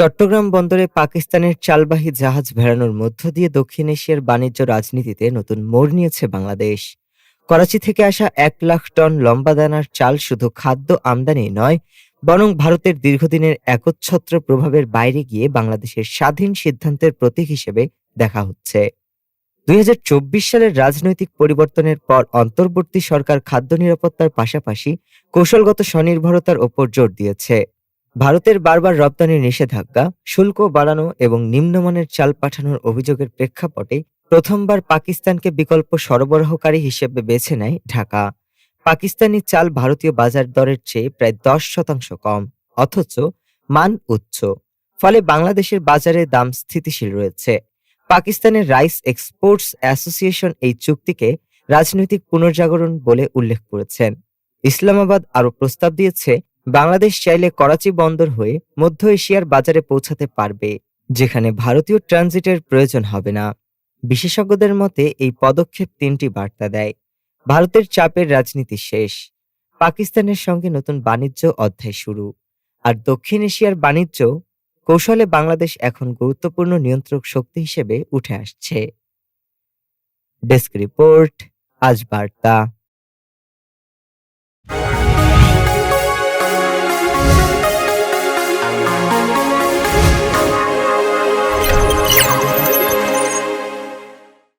চট্টগ্রাম বন্দরে পাকিস্তানের চালবাহী জাহাজ ভেড়ানোর মধ্য দিয়ে দক্ষিণ এশিয়ার বাণিজ্য রাজনীতিতে নতুন মোড় নিয়েছে বাংলাদেশ। করাচি থেকে আসা এক লাখ টন লম্বা দানার চাল শুধু খাদ্য আমদানি নয়, বরং ভারতের দীর্ঘদিনের একচ্ছত্র প্রভাবের বাইরে গিয়ে বাংলাদেশের স্বাধীন সিদ্ধান্তের প্রতীক হিসেবে দেখা হচ্ছে। দুই হাজার চব্বিশ সালের রাজনৈতিক পরিবর্তনের পর অন্তর্বর্তী সরকার খাদ্য নিরাপত্তার পাশাপাশি কৌশলগত স্বনির্ভরতার ওপর জোর দিয়েছে। ভারতের বারবার রপ্তানির নিষেধাজ্ঞা, শুল্ক বাড়ানো এবং নিম্নমানের চাল পাঠানোর অভিযোগের প্রেক্ষাপটে প্রথমবার পাকিস্তানকে বিকল্প সরবরাহকারী হিসেবে বেছে নেয় ঢাকা। পাকিস্তানি চাল ভারতীয় বাজার দরের চেয়ে প্রায় দশ শতাংশ কম, অথচ মান উচ্চ। ফলে বাংলাদেশের বাজারে দাম স্থিতিশীল রয়েছে। পাকিস্তানের রাইস এক্সপোর্টস অ্যাসোসিয়েশন এই চুক্তিকে রাজনৈতিক পুনর্জাগরণ বলে উল্লেখ করেছেন। ইসলামাবাদ আরও প্রস্তাব দিয়েছে বাংলাদেশ চাইলে করাচি বন্দর হয়ে মধ্য এশিয়ার বাজারে পৌঁছাতে পারবে, যেখানে ভারতীয় ট্রানজিটের প্রয়োজন হবে না। বিশেষজ্ঞদের মতে, এই পদক্ষেপ তিনটি বার্তা দেয়। ভারতের চাপের রাজনীতি শেষ, পাকিস্তানের সঙ্গে নতুন বাণিজ্য অধ্যায় শুরু, আর দক্ষিণ এশিয়ার বাণিজ্য কৌশলে বাংলাদেশ এখন গুরুত্বপূর্ণ নিয়ন্ত্রক শক্তি হিসেবে উঠে আসছে। ডেস্ক রিপোর্ট, আজ বার্তা।